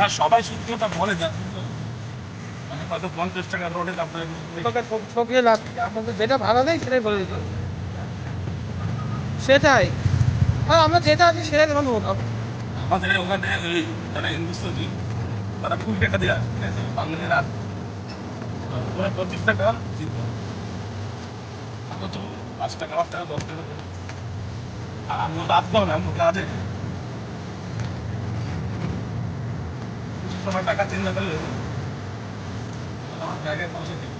না সবাই সত্যি কথা বলে না হয়তো পঞ্চাশ টাকা রোডে ঠক- লাভ আপনাদের যেটা ভালো নেই সেটাই বলে দিতে। সেটাই। হ্যাঁ আমরা যেটা আছি সেটাই দেবেন বললাম আমাদের ওখানে যারা হিন্দুস্তানি তারা কুড়ি টাকা দেওয়া বাঙালিরা পঁচিশ টাকা আমরা তো পাঁচ টাকা পাঁচ টাকা দশ টাকা আর আমরা তো আসতাম না আমরা কাজে সময় টাকা চিন্তা করলে আমার জায়গায় পৌঁছে দিই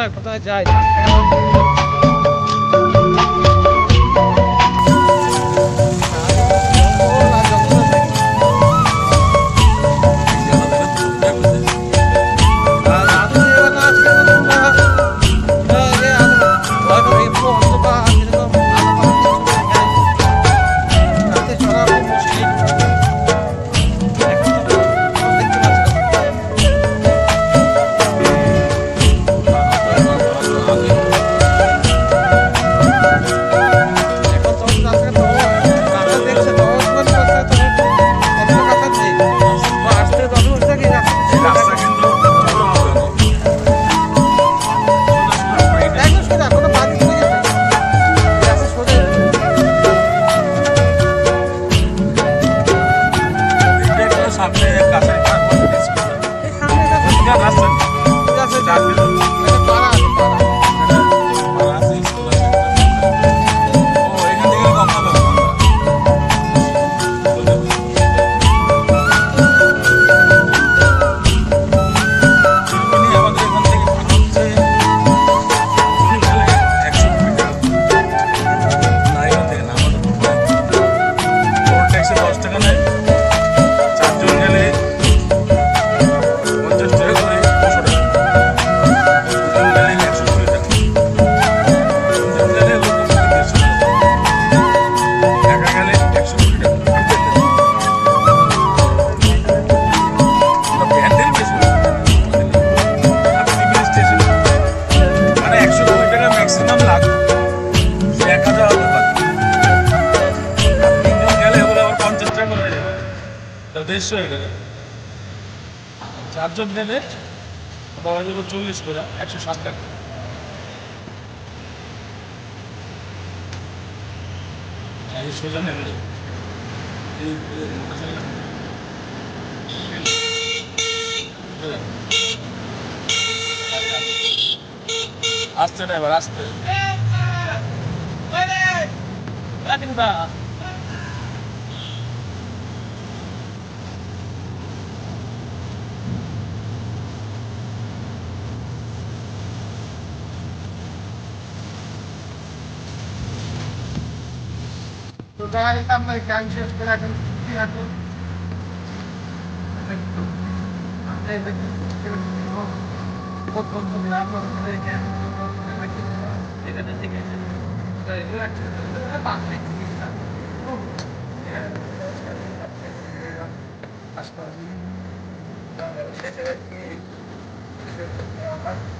কোথায় কোথায় যায়? দেড়শো গেল চারজন নেবে, বাবা দেবো চল্লিশ করে, একশো ষাট টাকা। সোজা নেবে। আসতে না এবার আসতে Zodra ik aan mijn gang ik een dat we, Wat we. Ik dat we, dat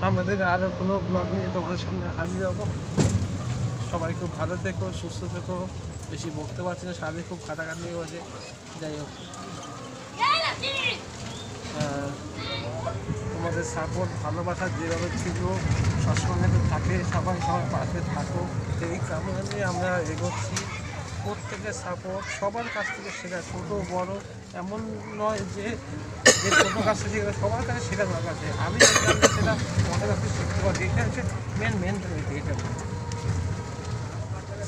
সামনে থেকে আরও কোনো ব্লগ নিয়ে তোমাদের সামনে হাজির হব। সবাই খুব ভালো থেকো সুস্থ থেকো। বেশি বকতে পারছি না সামনে খুব খাটাখাটি হয়েছে। যাই হোক। আহ, তোমাদের সাপোর্ট ভালোবাসা যেভাবে ছিল সবসময় থাকে সবাই সবার পাশে থাকো। এই নিয়ে আমরা এগোচ্ছি। প্রত্যেকের সাপোর্ট, সবার কাছ থেকে শেখা, ছোটো, বড়, এমন নয় যে যে ছোটো কাছ থেকে শেখা সবার কাছে শেখা দরকার আছে। আমি সেটা তোমাদের কাছে শিখতে পারি এটা হচ্ছে মেন মেন এটা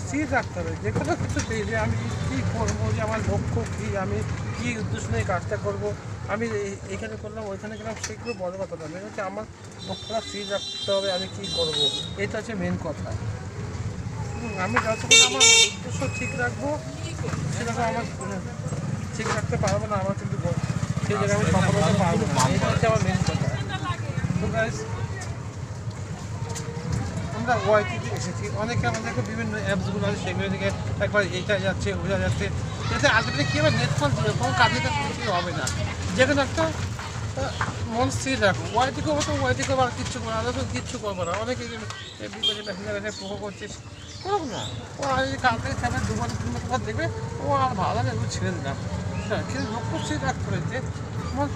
স্থির রাখতে হবে। যে কোনো কিছুতেই যে আমি কী করব, যে আমার লক্ষ্য কী, আমি কী উদ্দেশ্য নিয়ে কাজটা করব, আমি এখানে করলাম, ওইখানে গেলাম, সেগুলো বড় কথা না। মেন হচ্ছে আমার লক্ষ্যটা স্থির রাখতে হবে, আমি কী করব, এটা হচ্ছে মেন কথা। আমি যতক্ষণ আমার উদ্দেশ্য ঠিক রাখব, সেরকম আমার ঠিক রাখতে পারব না, আমার কিন্তু সেই জায়গায় আমি পারব না। এটা আমার মেন কথা। তো আমরা ওয়াইটিতে এসেছি। অনেকে আমাদেরকে বিভিন্ন অ্যাপসগুলো আছে, সেগুলো থেকে একবার এইটা যাচ্ছে, ওটা যাচ্ছে। যাতে আলটিমেটলি কী হবে? নেটফল দিলে কোনো কাজে কাজ কিছুই হবে না। যে কোনো একটা মন স্থির রাখো। ওয়াইটি করব তো ওয়াইটি করব, আর কিচ্ছু করব তো কিচ্ছু করব না। অনেকে বিপদে প্যাসেঞ্জার কাছে পোকো করছিস করুক না? ও কাল থেকে তিনবার দেখবে, ও আর ভালো লাগে ওগুলো ছেড়ে দিলাম। লক্ষ্য রাখতে তোমার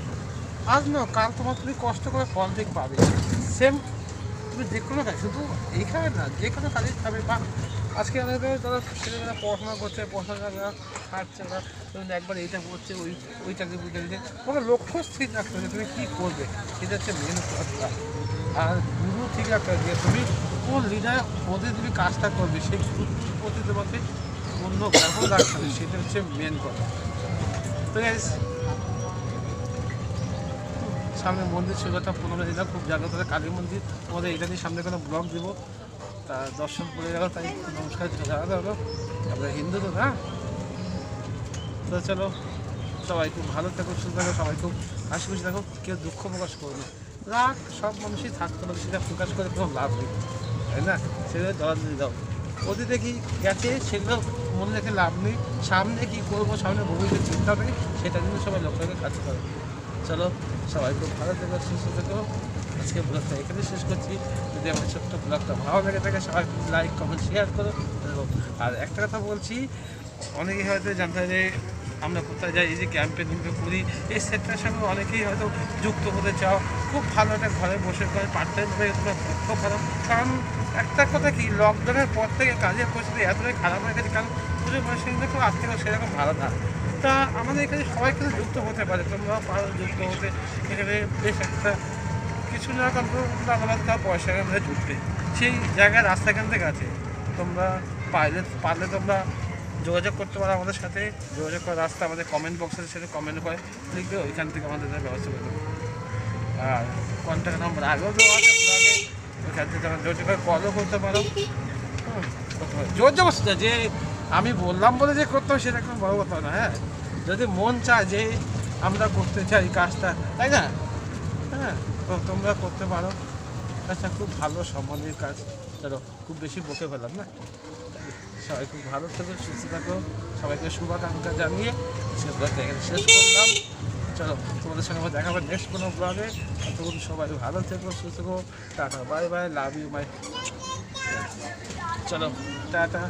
আজ না, কাল তোমার তুমি কষ্ট করে ফল ঠিক পাবে। সেম তুমি যে কাজ শুধু এইখানে না, যে কোনো কাজে খাবে বা আজকে যারা ছেলেমেয়েরা পড়াশোনা করছে পড়াশোনা ছাড়ছে না একবার এইটা করছে, ওই ওই চাকরি বুঝে দিচ্ছে লক্ষ্য স্থির রাখতে হবে তুমি কী করবে সেটা হচ্ছে মেন কথা। আর গুরু ঠিক রাখতে হবে তুমি কোন লিডার পদে তুমি কাজটা করবে, সেই গুরুর প্রতি তোমাকে অন্য ব্যবহার রাখতে হবে, সেটা হচ্ছে মেন কথা। তো সামনে মন্দির, সে কথা পনেরো দিন খুব জাগ্রত কালী মন্দির। তোমাদের এটা নিয়ে সামনে কোনো ব্লগ দেবো। তা দর্শন করে গেল তাই নমস্কার জানাতে হলো আমরা হিন্দু তো না তো চলো, সবাই খুব ভালো থাকো, সুস্থ থাকো, সবাই খুব হাসি খুশি থাকো, কেউ দুঃখ প্রকাশ করবে রাগ সব মানুষই থাকতে হবে সেটা প্রকাশ করে কোনো লাভ নেই। তাই না? সেটা জলাঞ্জলি দাও। অতীতে কি গেছে, সেগুলো মনে রেখে লাভ নেই। সামনে কি করব, সামনে ভবিষ্যৎ চিন্তা নেই সেটা কিন্তু সবাই লক্ষ্য রেখে কাজ করে। চলো, সবাই খুব ভালো থেকো, সুস্থ থেকো। আজকে ব্লগটা এখানে শেষ করছি। যদি আমার ছোট্ট ব্লগটা ভালো লেগে থাকে, সবাই লাইক কমেন্ট শেয়ার করো। আর একটা কথা বলছি, অনেকেই হয়তো জানতে যে আমরা কোথায় যাই, এই যে ক্যাম্পে নিম্পে করি এই সেক্টরের সঙ্গে অনেকেই হয়তো যুক্ত হতে চাও। খুব ভালো একটা ঘরে বসে করে পার্ট টাইম হয়ে তোমরা খুব ভালো কারণ একটা কথা কি লকডাউনের পর থেকে কাজের পরিস্থিতি এতটাই খারাপ হয়ে গেছে, কারণ পুজোর পয়সা কিন্তু আর্থিক সেরকম ভালো না। তা আমাদের এখানে সবাই কিন্তু যুক্ত হতে পারে তোমরা পারো যুক্ত হতে। এখানে বেশ একটা কিছু না কিন্তু আলাদা তার পয়সা আমরা জুটবে সেই জায়গায় রাস্তা এখান থেকে আছে, তোমরা পারলে পারলে তোমরা যোগাযোগ করতে পারো আমাদের সাথে। যোগাযোগ করার রাস্তা আমাদের কমেন্ট বক্সের সাথে কমেন্ট করে লিখবে ওইখান থেকে আমাদের ব্যবস্থা করে দেবো। আর কন্ট্যাক্ট নাম্বার আগেও দেওয়া আছে ওইখান থেকে যোগাযোগ করে কলও করতে পারো। না, যে আমি বললাম বলে যে করতে হবে সেটা কোনো বড় কথা না হ্যাঁ? যদি মন চায় যে আমরা করতে চাই কাজটা তাই না? হ্যাঁ তো তোমরা করতে পারো। কাজটা খুব ভালো সম্মানের কাজ। চলো খুব বেশি বকে ফেলাম না। সবাই খুব ভালো থাকো, সুস্থ থাকো। সবাইকে শুভাকাঙ্ক্ষা জানিয়ে শেষ করলাম। চলো, তোমাদের সঙ্গে দেখা হবে নেক্সট কোনো ব্লগে তখন সবাই ভালো থেকো, সুস্থ থাকো। Tata bye bye love you my চলো, টাটা।